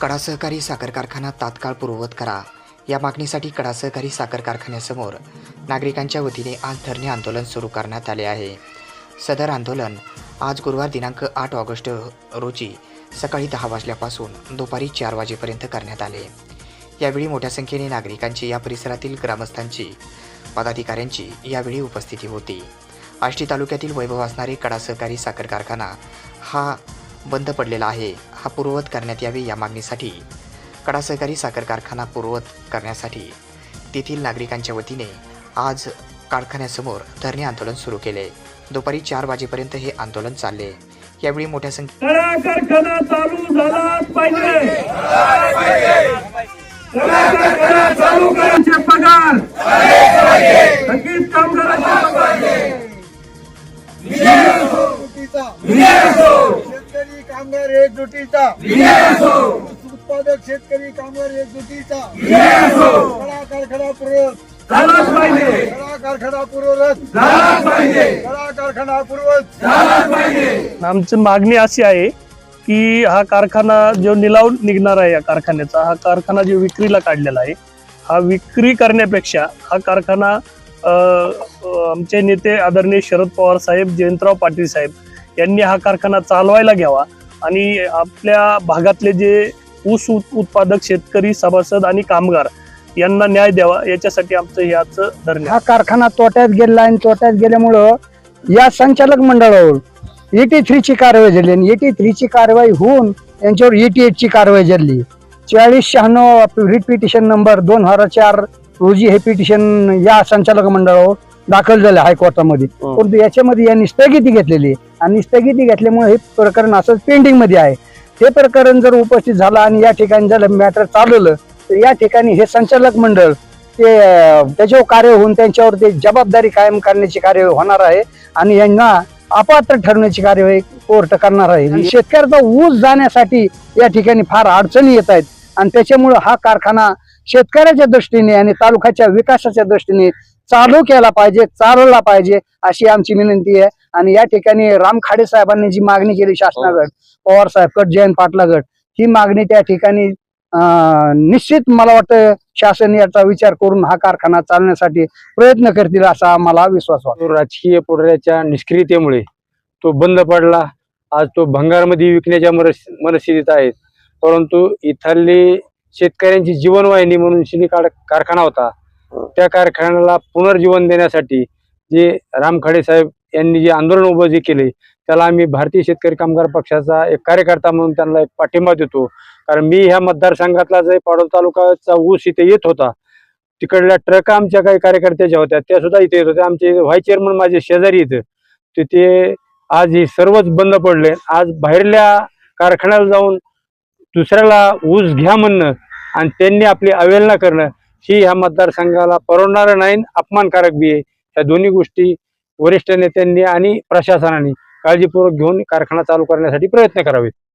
कडा सहकारी साखर कारखाना तात्काळ पूर्ववत करा. या मागणीसाठी कडा सहकारी साखर कारखान्यासमोर नागरिकांच्या वतीने आज धरणे आंदोलन सुरू करण्यात आले आहे. सदर आंदोलन आज गुरुवार दिनांक आठ ऑगस्ट रोजी सकाळी दहा वाजल्यापासून दुपारी चार वाजेपर्यंत करण्यात आले. यावेळी मोठ्या संख्येने नागरिकांची या परिसरातील ग्रामस्थांची पदाधिकाऱ्यांची यावेळी उपस्थिती होती. आष्टी तालुक्यातील वैभव असणारे कडा सहकारी साखर कारखाना हा बंद पडलेला आहे. हा पूर्ववत करण्यात यावे या मागणीसाठी कडा सहकारी साखर कारखाना पूर्ववत करण्यासाठी तेथील नागरिकांच्या वतीने आज कारखान्यासमोर धरणे आंदोलन सुरू केले दुपारी चार वाजेपर्यंत हे आंदोलन चालले यावेळी मोठ्या संख्येने करा कारखाना चालू झालाच पाहिजे करा कारखाना चालू करायचे पगार थकीत कामगारांचे पगार एकजुटीचा शेतकरी कामगार एकजुटीचा उत्पादक शेतकरी कामगार एकजुटीचा कडा कारखाना पूर्वक झालाच पाहिजे. कडा कारखाना झालाच पाहिजे. कारखाना पूर्वत झालाच पाहिजे. आमची मागणी अशी आहे की हा कारखाना जो निलाव निघणार आहे या कारखान्याचा हा कारखाना जो विक्रीला काढलेला आहे हा विक्री करण्यापेक्षा हा कारखाना आमचे नेते आदरणीय शरद पवार साहेब जयंतराव पाटील साहेब यांनी हा कारखाना चालवायला घ्यावा. आणि आपल्या भागातले जे ऊस उत- उत्पादक शेतकरी सभासद आणि कामगार यांना न्याय द्यावा याच्यासाठी आमचं याच धरणे हा कारखाना तोट्यात गेला आणि तोट्यात गेल्यामुळं या संचालक मंडळावर एटी थ्रीची कारवाई झाली आणि एटी थ्रीची कारवाई होऊन यांच्यावर एटी एटची कारवाई झाली. चाळीस शहाण्णव रिट पिटिशन नंबर दोन हजार चार रोजी हे पिटिशन या संचालक मंडळावर दाखल झालं हायकोर्टामध्ये. परंतु याच्यामध्ये यांनी स्थगिती घेतलेली आहे. आणि स्थगिती घेतल्यामुळे हे प्रकरण असंच पेंडिंगमध्ये आहे. हे प्रकरण जर उपस्थित झालं आणि या ठिकाणी जर मॅटर चालवलं तर या ठिकाणी हे संचालक मंडळ ते त्याच्यावर कार्य होऊन त्यांच्यावर ते जबाबदारी कायम करण्याची कार्यवाही होणार आहे आणि यांना अपात्र ठरवण्याची कार्यवाही कोर्ट करणार आहे. शेतकऱ्याचा ऊस जाण्यासाठी या ठिकाणी फार अडचणी येत आहेत आणि त्याच्यामुळे हा कारखाना शेतकऱ्याच्या दृष्टीने आणि तालुक्याच्या विकासाच्या दृष्टीने चालू केला पाहिजे चालवला पाहिजे अशी आमची विनंती आहे. आणि या ठिकाणी राम खाडे साहेबांनी जी मागणी केली शासनागड पवार साहेब साहेबकड जयंत पाटलागड ही मागणी त्या ठिकाणी निश्चित मला वाटतं शासन याचा विचार करून हा कारखाना चालण्यासाठी प्रयत्न करतील असा मला विश्वास वाटतो. राजकीय पुढाऱ्याच्या निष्क्रियतेमुळे तो बंद पडला. आज तो भंगारमध्ये विकण्याच्या मनस्थितीत आहे परंतु इथली शेतकऱ्यांची जीवनवाहिनी म्हणून शिनी कारखाना होता. त्या कारखान्याला पुनर्जीवन देण्यासाठी जे राम खाडे साहेब यांनी जे आंदोलन उभं जे केले त्याला आम्ही भारतीय शेतकरी कामगार पक्षाचा एक कार्यकर्ता म्हणून त्यांना एक पाठिंबा देतो. कारण मी ह्या मतदारसंघातला जे पाडोल तालुकाचा ऊस इथे येत होता तिकडल्या ट्रक आमच्या काही कार्यकर्त्याच्या होत्या त्या सुद्धा इथे येत होत्या. आमचे व्हाईस चेअरमन माझे शेजारी इथं तिथे आज हे सर्वच बंद पडले. आज बाहेरल्या कारखान्याला जाऊन दुसऱ्याला ऊस घ्या म्हणणं आणि त्यांनी आपली अवहेलना करणं ही ह्या मतदारसंघाला परवडणारं नाही अपमानकारक बी आहे. या दोन्ही गोष्टी वरिष्ठ नेत्यांनी आणि प्रशासनाने काळजीपूर्वक घेऊन कारखाना चालू करण्यासाठी प्रयत्न करावेत.